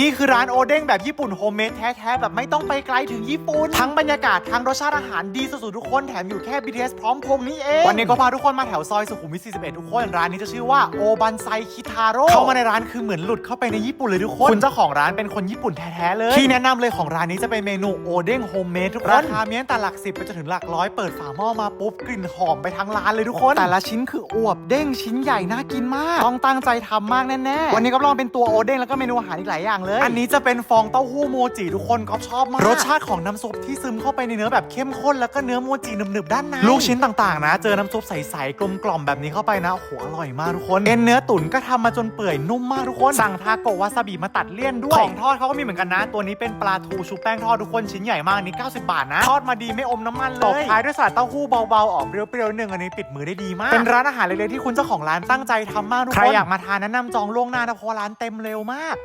นี่คือร้านโอเด้งแบบญี่ปุ่นโฮมเมดแท้ๆ แบบไม่ต้องไปไกลถึงญี่ปุ่น ทั้งบรรยากาศ ทั้งรสชาติอาหารดีสุดๆ ทุกคนแถมอยู่แค่ BTS พร้อมพงษ์นี่เอง วันนี้ก็พาทุกคนมาแถวซอยสุขุมวิท 41 ทุกคน ร้านนี้จะชื่อว่าโอบันไซคิทาโร่เข้ามาในร้านคือเหมือนหลุดเข้าไปในญี่ปุ่นเลยทุกคน คุณเจ้าของร้านเป็นคนญี่ปุ่นแท้ๆ เลย ที่แนะนำเลยของร้านนี้จะเป็นเมนูโอเด้งโฮมเมดทุกคนราคามีตั้งแต่หลักสิบไปจนถึงหลักร้อยเปิดฝาหม้อมาปุ๊บกลิ่นหอมไปทั้งร้านเลยทุกคน แต่ละชิ้นคืออวบเด้งชิ้นใหญ่น่ากินมาก ต้องตั้งใจทำมากแน่ๆวันนี้ก็ลองเป็นตัวโอเด้งแล้วก็เมนูอาหารอีกหลายอย่างเลย อันนี้จะเป็นฟองเต้าหู้โมจิทุกคนก็ชอบมาก รสชาติของน้ำซุปที่ซึมเข้าไปในเนื้อแบบเข้มข้นแล้วก็เนื้อโมจิหนึบๆด้านในลูกชิ้นต่างๆนะ เจอน้ำซุปใสๆกลมๆแบบนี้เข้าไปนะโอ้โหอร่อยมากทุกคนเอ็นเนื้อตุ๋นก็ทำมาจนเปื่อยนุ่มมากทุกคนสั่งทาโกะวาซาบิมาตัดเลี่ยนด้วยของทอดเขาก็มีเหมือนกันนะ ตัวนี้เป็นปลาทูชุบแป้งทอดทุกคนชิ้นใหญ่มากนี่ 90 บาทนะทอดมาดีไม่อมน้ำมันเลยตบท้ายด้วยสลัดเต้าหู้เบาๆออกเปรี้ยวๆหนึ่งอันนี้ปิดมือได้ดีมาก เป็นร้านอาหารเล็กๆที่คุณเจ้าของร้านตั้งใจทำมากทุกคนใครอยากมาทานแนะนำจองล่วงหน้านะเพราะว่าร้านเต็มเร็วมาก